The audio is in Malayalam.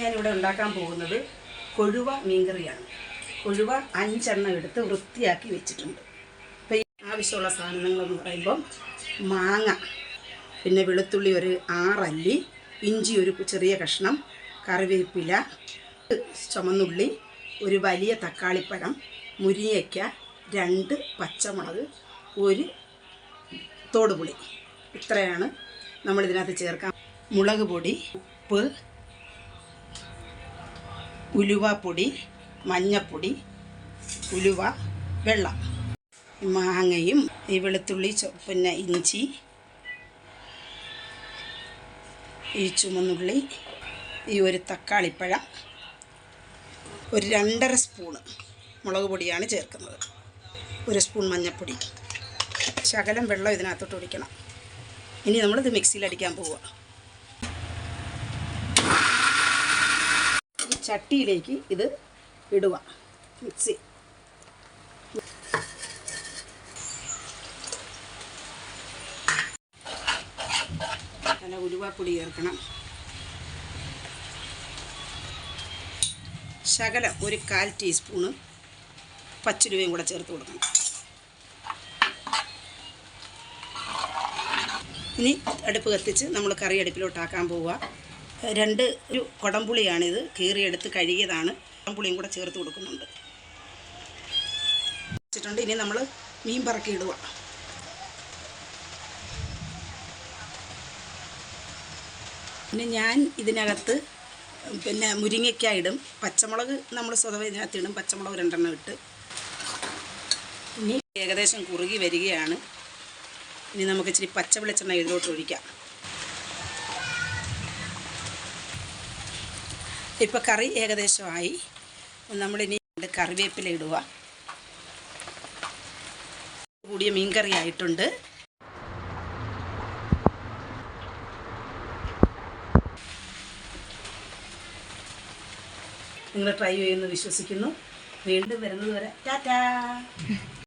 ഞാനിവിടെ ഉണ്ടാക്കാൻ പോകുന്നത് കൊഴുവ മീൻകറിയാണ്. കൊഴുവ അഞ്ചെണ്ണം എടുത്ത് വൃത്തിയാക്കി വെച്ചിട്ടുണ്ട്. അപ്പോൾ ഈ ആവശ്യമുള്ള സാധനങ്ങളെന്ന് പറയുമ്പം മാങ്ങ പിന്നെ വെളുത്തുള്ളി ഒരു ആറല്ലി ഇഞ്ചി ഒരു ചെറിയ കഷ്ണം കറിവേപ്പില ചുമന്നുള്ളി ഒരു വലിയ തക്കാളിപ്പഴം മുരിങ്ങയ്ക്ക രണ്ട് പച്ചമുളക് ഒരു തോടുപുളി. ഇത്രയാണ് നമ്മളിതിനകത്ത് ചേർക്കാം മുളക് പൊടി ഉപ്പ് ഉലുവപ്പൊടി മഞ്ഞപ്പൊടി ഉലുവ വെള്ളം. മാങ്ങയും ഈ വെളുത്തുള്ളി പിന്നെ ഇഞ്ചി ഈ ചുമന്നുള്ളി ഈ ഒരു തക്കാളിപ്പഴം ഒരു രണ്ടര സ്പൂണ് മുളക് പൊടിയാണ് ചേർക്കുന്നത്. ഒരു സ്പൂൺ മഞ്ഞൾപ്പൊടി ശകലം വെള്ളം ഇതിനകത്തോട്ട് ഒഴിക്കണം. ഇനി നമ്മളിത് മിക്സിയിൽ അടിക്കാൻ പോവുക. ചട്ടിയിലേക്ക് ഇത് ഇടുക. മിക്സി നല്ല ഉലുവാപ്പൊടി ചേർക്കണം. ശകലം ഒരു കാൽ ടീസ്പൂണ് പച്ചരുവയും കൂടെ ചേർത്ത് കൊടുക്കണം. ഇനി അടുപ്പ് കത്തിച്ച് നമ്മൾ കറി അടുപ്പിലോട്ടാക്കാൻ പോവുക. രണ്ട് ഒരു കുടംപുളിയാണിത്. കീറിയെടുത്ത് കഴുകിയതാണ്. കുടംപുളിയും കൂടെ ചേർത്ത് കൊടുക്കുന്നുണ്ട്. വെച്ചിട്ടുണ്ട്. ഇനി നമ്മൾ മീൻ പറക്കി ഇടുക. പിന്നെ ഞാൻ ഇതിനകത്ത് പിന്നെ മുരിങ്ങയ്ക്ക ഇടും. പച്ചമുളക് നമ്മൾ സ്വതവേ ഇതിനകത്ത് ഇടും. പച്ചമുളക് രണ്ടെണ്ണം ഇട്ട്. ഇനി ഏകദേശം കുറുകി വരികയാണ്. ഇനി നമുക്ക് ഇച്ചിരി പച്ച വെളിച്ചെണ്ണ ഇതിലോട്ട് ഒഴിക്കാം. ഇപ്പോൾ കറി ഏകദേശമായി. നമ്മളിനി കറിവേപ്പില ഇടുക. കൂടിയ മീൻകറി ആയിട്ടുണ്ട്. നിങ്ങൾ ട്രൈ ചെയ്യുമെന്ന് വിശ്വസിക്കുന്നു. വീണ്ടും വരുന്നത് വരെ. ടാറ്റാ!